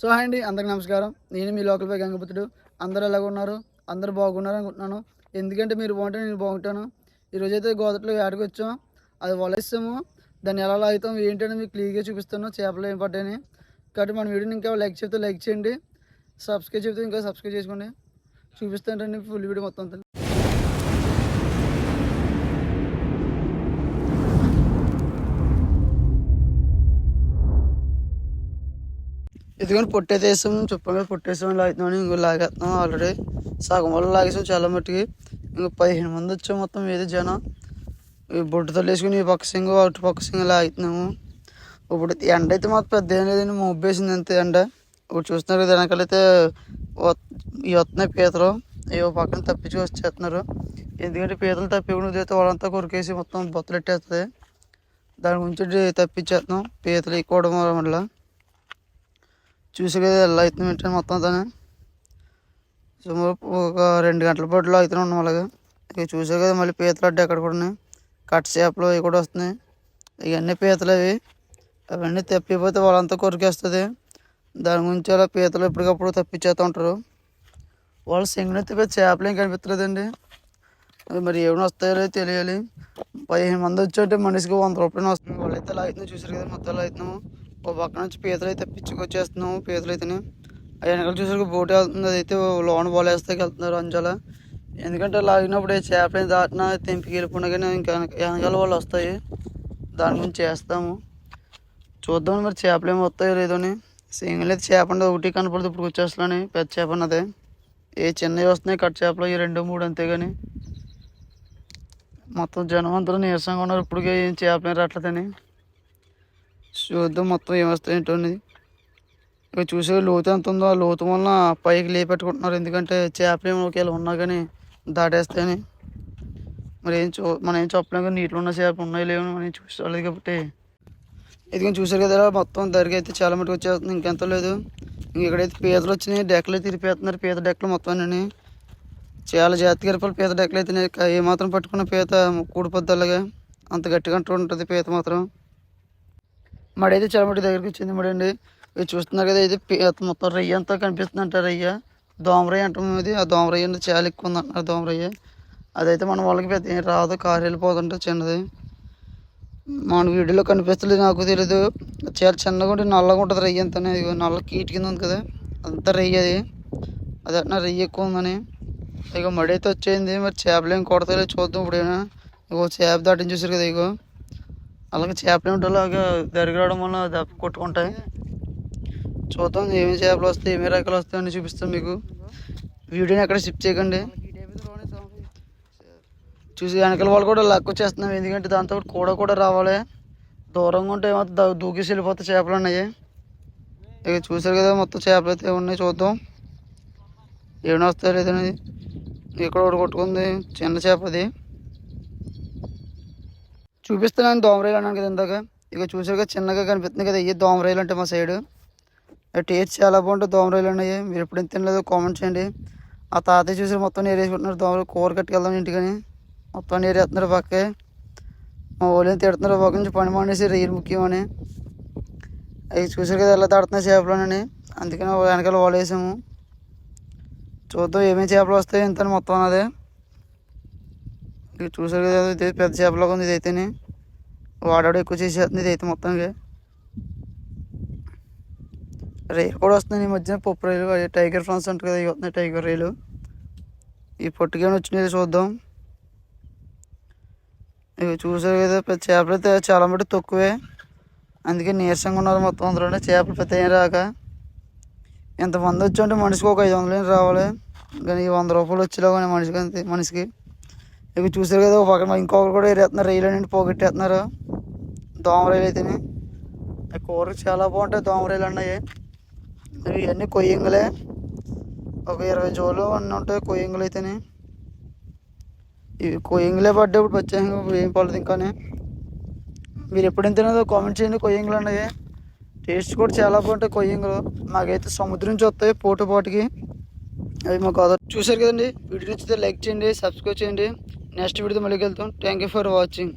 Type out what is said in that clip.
So hi అండి అందరికి నమస్కారం. నేను మీ లోకల్ పై గంగపుత్రుడు. అందరూ ఎలాగ ఉన్నారు? అందరూ బాగున్నారు అనుకుంటున్నాను. ఎందుకంటే మీరు బాగుంటే నేను బాగుంటాను. ఈరోజు అయితే గోదట్లో వేటకు వచ్చాం. అది వలసాము. దాన్ని ఎలా లాగుతాం ఏంటని మీకు క్లియర్గా చూపిస్తాను చేపలు ఏం పడ్డాయని. కాబట్టి మన వీడియోని ఇంకా లైక్ చెప్తే లైక్ చేయండి. సబ్స్క్రైబ్ చెప్తే ఇంకా సబ్స్క్రైబ్ చేసుకోండి. చూపిస్తానండి ఫుల్ వీడియో మొత్తం ఇదిగోని పొట్టేది వేసాం చుప్పగా పొట్టేసాం లాగుతున్నాం ఇంకో లాగేస్తున్నాం ఆల్రెడీ సగం వల్ల లాగేసాం చాలా మట్టుకి. ఇంకో పదిహేను మంది వచ్చాం మొత్తం ఏది జనం. ఈ బొట్టుతో ఈ పక్క సింగు అటు పక్క సింగు లాగుతున్నాము ఇప్పుడు ఎండ అయితే మాకు పెద్ద ఏం లేదండి మొబ్బేసింది అంతే ఎండ. ఇప్పుడు చూస్తున్నారు కదా వెనకాలైతే ఈ వస్తున్నాయి పీతలు. ఏవో పక్కన తప్పించి వచ్చేస్తున్నారు. ఎందుకంటే పీతలు తప్పికుండా అయితే వాళ్ళంతా కొరికేసి మొత్తం బొత్తలు ఎట్టేస్తుంది దాని గురించి తప్పించేస్తున్నాం. పీతలు ఎక్కువ వల్ల. చూసి కదా ఎలా అవుతుంది ఏంటంటే మొత్తం తనే సుమారు ఒక రెండు గంటల పాటులో అవుతూనే ఉన్నాం అలాగా. ఇక చూసే కదా మళ్ళీ పీతలు అడ్డు ఎక్కడ కూడా కట్ చేపలు అవి కూడా వస్తున్నాయి. ఇవన్నీ పీతలు అవి. అవన్నీ తప్పిపోతే వాళ్ళంతా కొరికేస్తుంది. దాని గురించి అలా పీతలు ఎప్పటికప్పుడు తప్పించేస్తూ ఉంటారు. వాళ్ళు సింగిల్ ఎత్తిపోయి చేపలు ఏం కనిపించలేదండి మరి ఏమైనా వస్తాయో తెలియాలి. పదిహేను మంది వచ్చి మనిషికి వంద రూపాయలు వస్తుంది వాళ్ళైతే లాగుతున్నాం చూసారు కదా మొత్తం లాగుతున్నాము. ఒక పక్క నుంచి పీతలు అయితే పిచ్చుకొచ్చేస్తున్నాము పీతలు అయితేనే. ఆ వెనకాల చూసరికి బోటు వెళ్తుంది అదైతే లోన బాలేస్తాకి వెళ్తున్నారు అంచాల ఎందుకంటే లాగినప్పుడు ఏ చేపలు దాటినా తెంపికి వెళ్ళిపోయినా కానీ ఇంకా వెనకాల వాళ్ళు వస్తాయి. దాని గురించి చేస్తాము. చూద్దాం మరి చేపలు ఏమి వస్తాయో లేదో అని. సింగిల్ అయితే చేప ఉండదు ఒకటి కనపడదు ఇప్పుడు వచ్చేస్తున్నాను పెద్ద చేప అన్నదే ఏ చిన్నవి వస్తున్నాయి కట్ చేపలు ఈ రెండు మూడు అంతే కానీ మొత్తం జనం అంతా నీరసంగా ఉన్నారు ఇప్పటికే ఏం చేపలు రావట్లేదని. చూద్దాం మొత్తం ఏమొస్తాయి ఏంటో అనేది. ఇక చూసే లోతు ఎంత ఉందో ఆ లోతు వలన పైకి లేపెట్టుకుంటున్నారు ఎందుకంటే చేపలు ఏమో ఒకవేళ ఉన్నా కానీ దాటేస్తాయని మరి ఏం చూ మనం ఏం చెప్పలేము కానీ నీటిలో ఉన్న చేపలు ఉన్నాయి లేవు మనం చూసుకోలేదు కాబట్టి. ఇది చూసారు కదా మొత్తం దరికి అయితే చాలా మటుకు వచ్చేస్తుంది. ఇంకెంత లేదు. ఇక్కడైతే పీతలు వచ్చినాయి డెక్కలు తిరిపేస్తున్నారు. పీత డెక్కలు మొత్తం అన్నీ. చాలా జాతి గరిపాలు పీత డెక్కలు అయితే ఏమాత్రం పట్టుకున్న పీత కూడిపోద్ది అలాగే. అంత గట్టిగా ఉంటుంది పీత మాత్రం. మడి అయితే చాలా మడి దగ్గరికి వచ్చింది మడి అండి ఇది చూస్తున్నారు కదా ఇది మొత్తం రయ్య అంతా కనిపిస్తుంది అంటారు రయ్య. దోమరయ్య అంటాం ఇది. ఆ దోమరయ్య అంటే చాలా ఎక్కువ ఉంది అంటున్నారు దోమరయ్య. అదైతే మన వాళ్ళకి పెద్ద ఏం రాదు కారు వెళ్ళిపోతుంటే చిన్నది. మన వీడియోలో కనిపిస్తలేదు నాకు తెలియదు చాలా చిన్నగా ఉంటే నల్లగా ఉంటుంది రయ్య అంతా నల్ల కీటి కింద ఉంది కదా అంతా రయ్య అది. అది అంటున్నా రయ్య ఎక్కువ ఉందని. ఇక మడి అయితే వచ్చేయింది మరి చేపలు ఏం కొడతాయో చూద్దాం ఇప్పుడైనా. ఇగో చేప దాటిని చూసారు కదా ఇగో అలాగే చేపలు ఏమిటో అలాగే దరిగి రావడం వల్ల దెబ్బ కొట్టుకుంటాయి. చూద్దాం ఏమి చేపలు వస్తాయి ఏమి రకాలు వస్తాయి అని చూపిస్తాం మీకు. వీడియోని ఎక్కడ షిఫ్ట్ చేయకండి. చూసి వెనకాల వాళ్ళు కూడా లక్ వచ్చేస్తున్నాం ఎందుకంటే దాంతో కూడా కూడా రావాలి. దూరంగా ఉంటే ఏమో దూకేసి వెళ్ళిపోతే చేపలు ఉన్నాయి ఇక చూసారు కదా మొత్తం చేపలు అయితే ఉన్నాయి చూద్దాం. ఏమైనా వస్తాయో లేదనేది ఇక్కడ ఒకటి కొట్టుకుంది చిన్న చేప అది. చూపిస్తున్నాను దోమరాయిలు అన్నాను కదా ఇందాక. ఇక చూసారుగా చిన్నగా కనిపిస్తుంది కదా ఇవి దోమరాయిలు అంటే మా సైడ్. టేస్ట్ చాలా బాగుంటుంది దోమరాయిలు ఉన్నాయి మీరు ఎప్పుడు తినలేదు కామెంట్ చేయండి. ఆ తాతయ్య చూసి మొత్తం నేరేసుకుంటున్నారు దోమలు కూర కట్టుకెళ్దాం ఇంటికని. మొత్తం నేరేస్తున్నారు పక్కే. మా వాళ్ళు తిడుతున్నారు పక్క నుంచి పని మానేసి రైలు ముఖ్యమని. అవి చూసారు కదా ఎలా తాడుతున్నాయి చేపలోనని అందుకని వెనకాల వాళ్ళు వేసాము. చూద్దాం ఏమేమి చేపలు వస్తాయి ఎంత మొత్తం అదే ఇక చూసారు కదా ఇది పెద్ద చేపలాగా ఉంది ఇదైతేనే. వాడాడు ఎక్కువ చేసేస్తుంది ఇదైతే మొత్తానికి రైలు కూడా వస్తుంది ఈ మధ్యన పప్పు రైలు టైగర్ ఫ్రాన్స్ ఉంటుంది కదా ఇవి వస్తున్నాయి టైగర్ రైలు. ఈ పొట్టుకేమో వచ్చినాయి చూద్దాం. ఇవి చూసారు కదా పెద్ద చేపలు అయితే చాలా మటు తక్కువే. అందుకే నీరసంగా ఉన్నారు మొత్తం అందులోనే చేపలు పెద్ద ఏం రాక. ఎంతమంది వచ్చి అంటే మనిషికి ఒక ఐదు వందలు రావాలి. కానీ ఈ వంద రూపాయలు వచ్చేలాగా మనిషికి అంతే మనిషికి. ఇవి చూసారు కదా ఒక పక్కన ఇంకొకరు కూడా ఎరేస్తున్నారు రైలు నుండి పోగొట్టేస్తున్నారు దోమ రైలు అయితేనే కూర చాలా బాగుంటాయి దోమ రైలు అన్నాయి. ఇవన్నీ కొయ్యంగులే. ఒక ఇరవై జోలు అన్నీ ఉంటాయి కొయ్యంగులు అయితేనే ఇవి. కొయ్యంగులే పడ్డప్పుడు ఇప్పుడు ఏం పడదు ఇంకానే. మీరు ఎప్పుడు తినదో కామెంట్ చేయండి కొయ్యంగులు అన్నాయి. టేస్ట్ కూడా చాలా బాగుంటాయి కొయ్యంగులు. మాకైతే సముద్రం నుంచి వస్తాయి పోటు పోటుకి అవి మాకు అదర్ చూసారు కదండి? వీడియో నచ్చితే లైక్ చేయండి సబ్స్క్రైబ్ చేయండి. నెక్స్ట్ వీడియో మళ్ళీ వెళ్తాం థ్యాంక్ యూ ఫర్ వాచింగ్